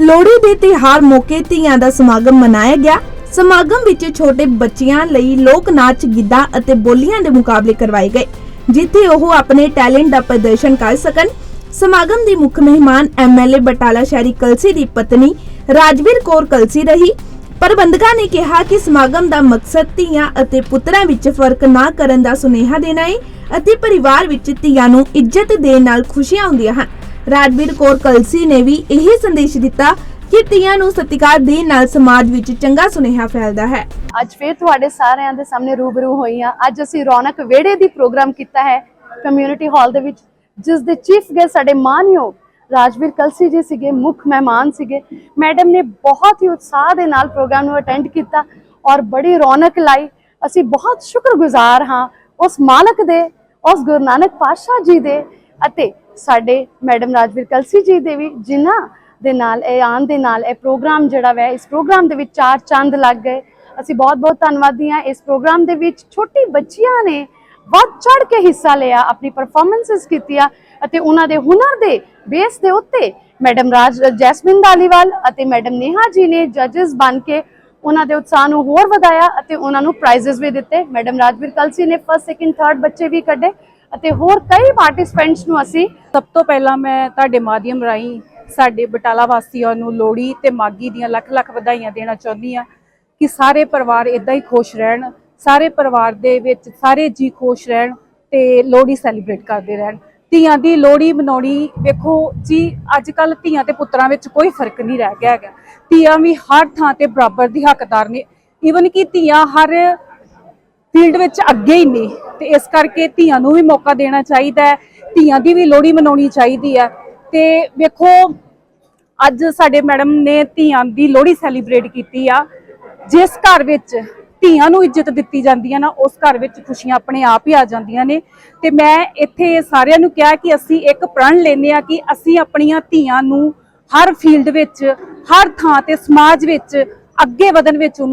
ਲੋਹੜੀ ਦੇ ਤਿਉਹਾਰ ਮੌਕੇ ਧੀਆਂ ਦਾ ਸਮਾਗਮ ਮਨਾਇਆ ਗਿਆ। ਸਮਾਗਮ ਵਿੱਚ ਛੋਟੇ ਬੱਚਿਆਂ ਲਈ ਲੋਕ ਨਾਚ, ਗਿੱਧਾ ਅਤੇ ਬੋਲੀਆਂ ਦੇ ਮੁਕਾਬਲੇ ਕਰਵਾਏ ਗਏ, ਜਿੱਥੇ ਉਹ ਆਪਣੇ ਟੈਲੈਂਟ ਦਾ ਪ੍ਰਦਰਸ਼ਨ ਕਰ ਸਕਣ। ਸਮਾਗਮ ਦੀ ਮੁੱਖ ਮਹਿਮਾਨ ਐਮਐਲਏ ਬਟਾਲਾ ਸ਼ਹਿਰੀ ਕਲਸੀ ਦੀ ਪਤਨੀ ਰਾਜਵੀਰ ਕੌਰ ਕਲਸੀ ਰਹੀ। ਪ੍ਰਬੰਧਕਾਂ ਨੇ ਕਿਹਾ ਕਿ ਸਮਾਗਮ ਦਾ ਮਕਸਦ ਧੀਆਂ ਅਤੇ ਪੁੱਤਰਾਂ ਵਿੱਚ ਫ਼ਰਕ ਨਾ ਕਰਨ ਦਾ ਸੁਨੇਹਾ ਦੇਣਾ ਹੈ ਅਤੇ ਪਰਿਵਾਰ ਵਿੱਚ ਧੀਆਂ ਨੂੰ ਇੱਜ਼ਤ ਦੇਣ ਨਾਲ ਖੁਸ਼ੀਆਂ ਹੁੰਦੀਆਂ ਹਨ। ਰਾਜਵੀਰ ਕੌਰ ਕਲਸੀ ਨੇ ਵੀ ਇਹ ਸੰਦੇਸ਼ ਦਿੱਤਾ ਕਿ ਧੀਆਂ ਨੂੰ ਸਤਿਕਾਰ ਦੇਣ ਨਾਲ ਸਮਾਜ ਵਿੱਚ ਚੰਗਾ ਸੁਨੇਹਾ ਫੈਲਦਾ ਹੈ। ਅੱਜ ਫੇਰ ਤੁਹਾਡੇ ਸਾਰਿਆਂ ਦੇ ਸਾਹਮਣੇ ਰੂਬਰੂ ਹੋਈ ਹਾਂ। ਅੱਜ ਅਸੀਂ ਰੌਣਕ ਵਿਹੜੇ ਦੀ ਪ੍ਰੋਗਰਾਮ ਕੀਤਾ ਹੈ ਕਮਿਊਨਿਟੀ ਹਾਲ ਦੇ ਵਿੱਚ, ਜਿਸ ਦੇ ਚੀਫ ਗੈਸਟ ਸਾਡੇ ਮਾਨਯੋਗ ਰਾਜਵੀਰ ਕਲਸੀ ਜੀ ਸੀਗੇ, ਮੁੱਖ ਮਹਿਮਾਨ ਸੀਗੇ। ਮੈਡਮ ਨੇ ਬਹੁਤ ਹੀ ਉਤਸ਼ਾਹ ਦੇ ਨਾਲ ਪ੍ਰੋਗਰਾਮ ਨੂੰ ਅਟੈਂਡ ਕੀਤਾ ਔਰ ਬੜੀ ਰੌਣਕ ਲਾਈ। ਅਸੀਂ ਬਹੁਤ ਸ਼ੁਕਰਗੁਜ਼ਾਰ ਹਾਂ ਉਸ ਮਾਲਕ ਦੇ, ਉਸ ਗੁਰੂ ਨਾਨਕ ਪਾਤਸ਼ਾਹ ਜੀ ਦੇ ਅਤੇ ਸਾਡੇ ਮੈਡਮ ਰਾਜਵੀਰ ਕਲਸੀ ਜੀ ਦੇ ਵੀ ਜਿਨ੍ਹਾਂ ਦੇ ਨਾਲ, ਇਹ ਆਉਣ ਦੇ ਨਾਲ ਇਹ ਪ੍ਰੋਗਰਾਮ ਜਿਹੜਾ ਵੈ, ਇਸ ਪ੍ਰੋਗਰਾਮ ਦੇ ਵਿੱਚ ਚਾਰ ਚੰਦ ਲੱਗ ਗਏ। ਅਸੀਂ ਬਹੁਤ ਬਹੁਤ ਧੰਨਵਾਦੀ ਹਾਂ। ਇਸ ਪ੍ਰੋਗਰਾਮ ਦੇ ਵਿੱਚ ਛੋਟੀ ਬੱਚੀਆਂ ਨੇ ਵੱਧ ਚੜ ਕੇ ਹਿੱਸਾ ਲਿਆ, ਆਪਣੀ ਪਰਫਾਰਮੈਂਸਸ ਕੀਤੀਆਂ ਅਤੇ ਉਹਨਾਂ ਦੇ ਹੁਨਰ ਦੇ ਬੇਸ ਦੇ ਉੱਤੇ ਮੈਡਮ ਰਾਜ, ਜੈਸਮਿਨ ਧਾਲੀਵਾਲ ਅਤੇ ਮੈਡਮ ਨੇਹਾ ਜੀ ਨੇ ਜੱਜਸ ਬਣ ਕੇ ਉਹਨਾਂ ਦੇ ਉਤਸ਼ਾਹ ਨੂੰ ਹੋਰ ਵਧਾਇਆ ਅਤੇ ਉਹਨਾਂ ਨੂੰ ਪ੍ਰਾਈਜ਼ਸ ਵੀ ਦਿੱਤੇ। ਮੈਡਮ ਰਾਜਵੀਰ ਕਲਸੀ ਨੇ ਫਸਟ ਸੈਕਿੰਡ ਥਰਡ ਬੱਚੇ ਵੀ ਕੱਢੇ। ਅਤੇ ਹੋਰ ਕਈ ਪਾਰਟਿਸਪੈਂਟਸ ਨੂੰ ਅਸੀਂ ਸਭ ਤੋਂ ਪਹਿਲਾਂ ਮੈਂ ਤੁਹਾਡੇ ਮਾਧਿਅਮ ਰਾਹੀਂ ਸਾਡੇ ਬਟਾਲਾ ਵਾਸੀਆਂ ਨੂੰ ਲੋਹੜੀ ਤੇ ਮਾਗੀ ਦੀਆਂ ਲੱਖ ਲੱਖ ਵਧਾਈਆਂ ਦੇਣਾ ਚਾਹੁੰਦੀ ਆ ਕਿ ਸਾਰੇ ਪਰਿਵਾਰ ਇਦਾਂ ਹੀ ਖੁਸ਼ ਰਹਿਣ, ਸਾਰੇ ਪਰਿਵਾਰ ਦੇ ਵਿੱਚ ਸਾਰੇ ਜੀ ਖੁਸ਼ ਰਹਿਣ ਤੇ ਲੋਹੜੀ ਸੈਲੀਬ੍ਰੇਟ ਕਰਦੇ ਰਹਿਣ। ਧੀਆਂ ਦੀ ਲੋਹੜੀ ਮਨਾਉਣੀ, ਵੇਖੋ ਜੀ ਅੱਜ ਕੱਲ ਧੀਆਂ ਤੇ ਪੁੱਤਰਾਂ ਵਿੱਚ ਕੋਈ ਫ਼ਰਕ ਨਹੀਂ ਰਹਿ ਗਿਆ ਹੈਗਾ। ਧੀਆਂ ਵੀ ਹਰ ਥਾਂ ਤੇ ਬਰਾਬਰ ਦੀ ਹੱਕਦਾਰ ਨੇ। ਈਵਨ ਕਿ ਧੀਆਂ ਹਰ ਫੀਲਡ ਵਿੱਚ ਅੱਗੇ ਹੀ ਨੇ ਤੇ ਇਸ ਕਰਕੇ ਧੀਆਂ ਨੂੰ ਵੀ ਮੌਕਾ ਦੇਣਾ ਚਾਹੀਦਾ ਹੈ, ਧੀਆਂ ਦੀ ਵੀ ਲੋਹੜੀ ਮਨਾਉਣੀ ਚਾਹੀਦੀ ਹੈ। ਤੇ ਵੇਖੋ, ਅੱਜ ਸਾਡੇ ਮੈਡਮ ਨੇ ਧੀਆਂ ਦੀ ਲੋਹੜੀ ਸੈਲੀਬ੍ਰੇਟ ਕੀਤੀ ਆ। ਜਿਸ ਘਰ ਵਿੱਚ ਧੀਆਂ ਨੂੰ ਇੱਜ਼ਤ ਦਿੱਤੀ ਜਾਂਦੀ ਹੈ ਨਾ, ਉਸ ਘਰ ਵਿੱਚ ਖੁਸ਼ੀਆਂ ਆਪਣੇ ਆਪ ਹੀ ਆ ਜਾਂਦੀਆਂ ਨੇ। ਤੇ ਮੈਂ ਇੱਥੇ ਸਾਰਿਆਂ ਨੂੰ ਕਿਹਾ ਕਿ ਅਸੀਂ ਇੱਕ ਪ੍ਰਣ ਲੈਨੇ ਆ ਕਿ ਅਸੀਂ ਆਪਣੀਆਂ ਧੀਆਂ ਨੂੰ ਹਰ ਫੀਲਡ ਵਿੱਚ, ਹਰ ਥਾਂ ਤੇ ਸਮਾਜ ਵਿੱਚ ਅੱਗੇ ਵਧਣ ਵਿੱਚ ਉਹਨਾਂ